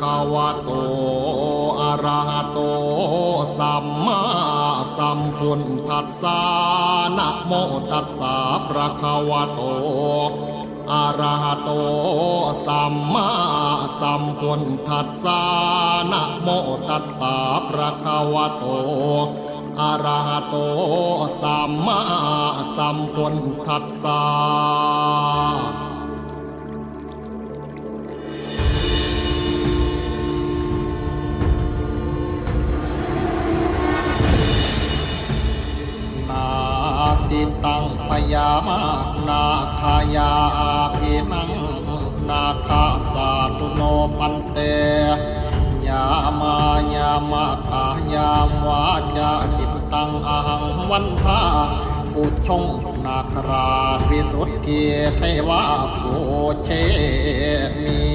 คะวะโตอะระหะโต สัมมาสัมพุทธัสสะนะโมตัสสะภะคะวะโตอะระหะโต สัมมาสัมพุทธัสสะนะโมตัสสะภะคะวะโตอะระหะโต สัมมาสัมพุทธัสสะายาอาภินังนาคาสาตุโนปันเตยามายามาตายามวาจาจิตตังอหังวันทาอุชงนาคราพิสุทธิเทวาโูเชมี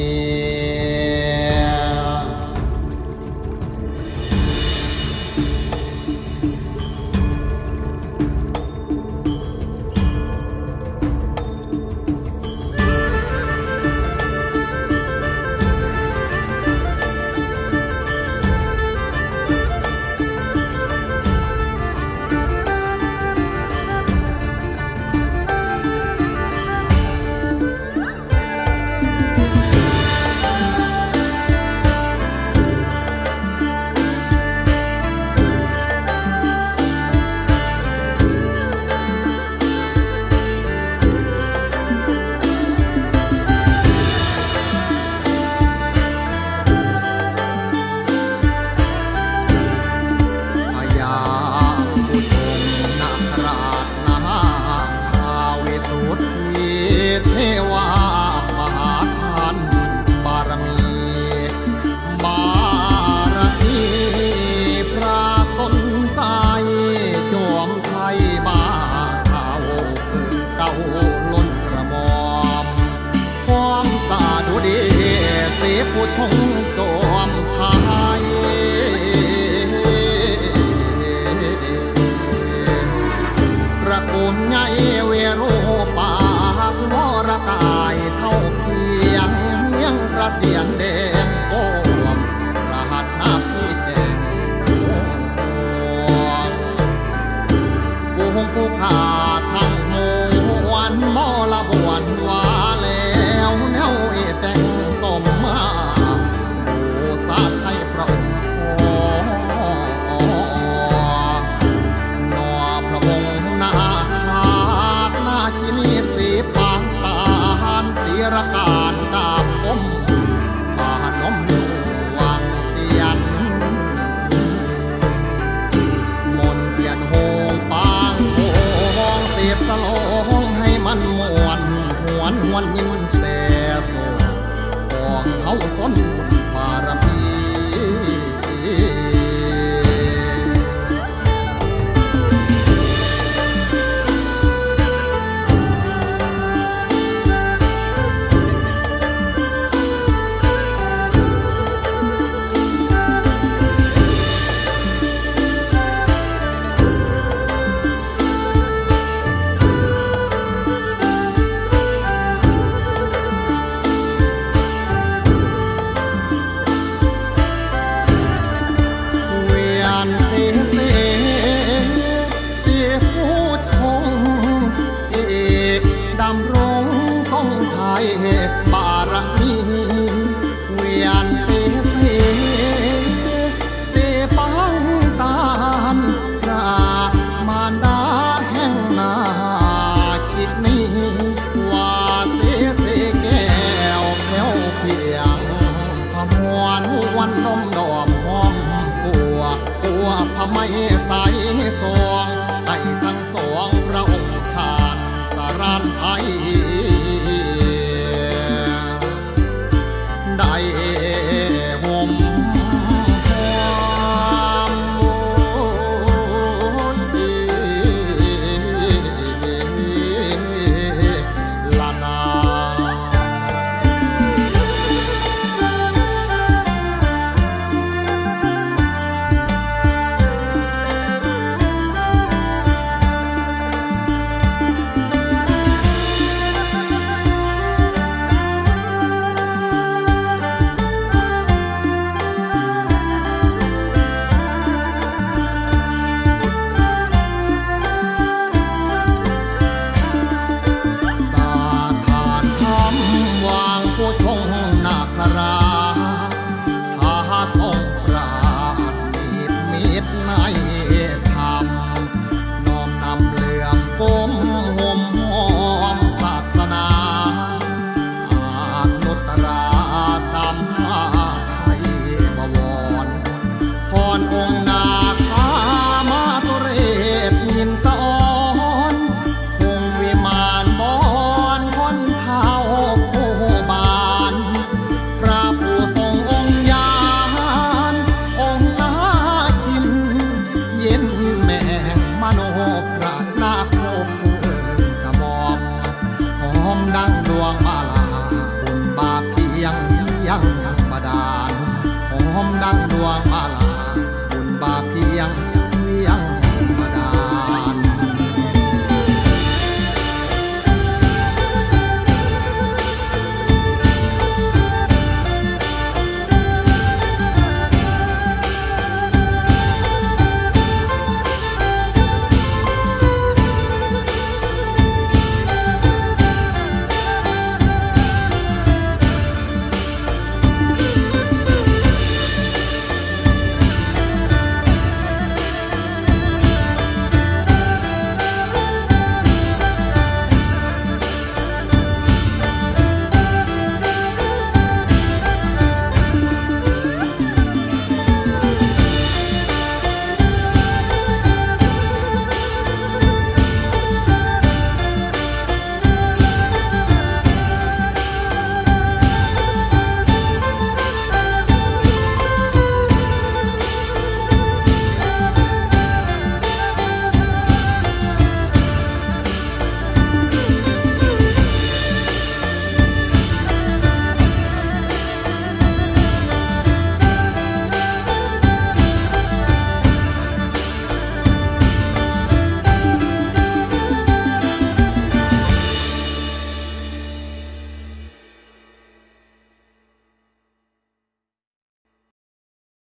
ผู้ทงจอมไทยตระกูลใหญ่เวโรปากวรกายเท่าเพียงเมียงประเสียนแด โอ้สาไทยพระองค์ขอนอพระองค์นาคาดนาชินีสีปางตานศิรการกาบอมบานมอยู่วังเสียน มนเทียนโหงปางโหงเสียบสลองให้มันมวนหวนหวนยินแสโซของเขาสน สเสเสปังตานพระมารดาแห่งนาชิดนี้ว่าเสเสแก้วแก้วเพียงพมวนวันนมดอมหอมปัวปัวพะไม่ใสสองไต่ทั้งสองพระองค์ทานสารานไทย one